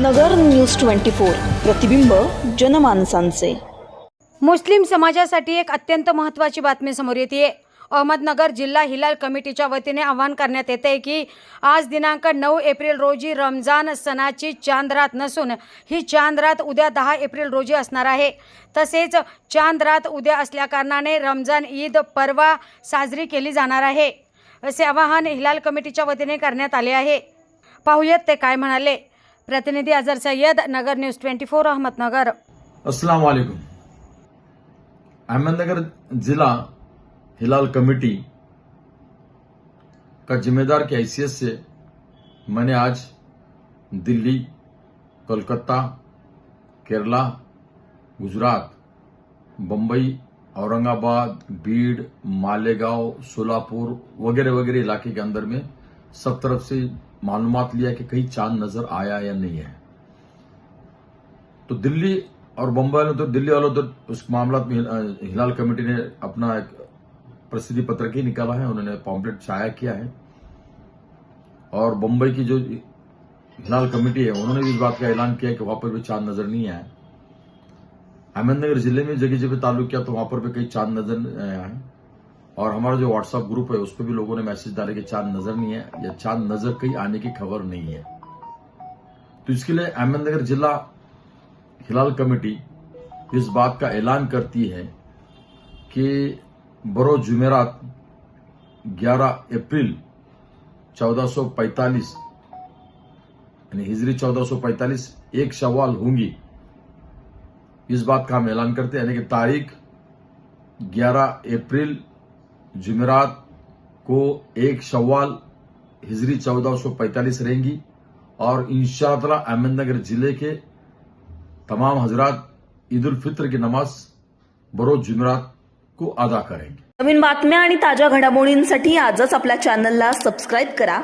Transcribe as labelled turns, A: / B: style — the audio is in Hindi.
A: नगर न्यूज ट्वेंटी फोर. प्रतिबिंब जनमानसांचे.
B: मुस्लिम समाजासाठी एक अत्यंत महत्त्वाची बातमी समोर येते. अहमदनगर जिल्हा हिलाल कमिटीच्या वतीने आवाहन करण्यात येते की आज दिनांक नऊ एप्रिल रोजी रमजान सणाची चांदरात नसून ही चांद रात उद्या दहा एप्रिल रोजी असणार आहे. तसेच चांद रात उद्या असल्याकारणाने रमजान ईद परवा साजरी केली जाणार आहे. असे आवाहन हिलाल कमिटीच्या वतीने करण्यात आले आहे. पाहूयात ते काय म्हणाले. प्रतिनिधी Azhar Syed, Nagar news twenty four, Ahmednagar.
C: अस्सलाम वालेकुम अहमदनगर जिला हिलाल कमेटी का जिम्मेदार की हैसियत से मैंने आज दिल्ली, कोलकाता, केरला, गुजरात बम्बई औरंगाबाद, बीड, मालेगांव, सोलापुर वगैरह वगैरह इलाके के अंदर में सब तरफ़ से मालूम लिया कि कहीं चाँद नज़र आया या नहीं है। तो दिल्ली और बम्बई वालों तो दिल्ली वालों तो उस मामला में हिलाल कमेटी ने अपना एक प्रसिद्धि पत्रक ही निकाला है, उन्होंने पॉम्पलेट छाया किया है। और बम्बई की जो हिलाल कमेटी है, उन्होंने भी इस बात का ऐलान किया कि वहाँ पर भी चाँद नज़र नहीं आया। अहमदनगर ज़िले में जगह जगह ताल्लुक किया तो वहाँ पर भी कई चाँद नज़र आया है। और हमारा जो व्हाट्सएप ग्रुप है उस पर भी लोगों ने मैसेज डाले कि चाँद नज़र नहीं है, या चाँद नज़र कहीं आने की खबर नहीं है। तो इसके लिए अहमदनगर जिला हिलाल कमेटी इस बात का ऐलान करती है कि बरो जुमेरात 11 अप्रैल 1445 यानी हिजरी 1445 एक शवाल होंगी। इस बात का हम ऐलान करते हैं, यानी कि तारीख 11 अप्रैल जुमेरात को एक शवाल हिजरी 1445 रहेंगी। और इंशाअल्लाह अहमदनगर जिले के तमाम हजरात ईद उल फित्र की नमाज बरोज जुमेरात को अदा करेंगे।
A: नवीन बातम्या आणि ताज्या घडामोडींसाठी आजच आपल्या चॅनलला सबस्क्राईब करा.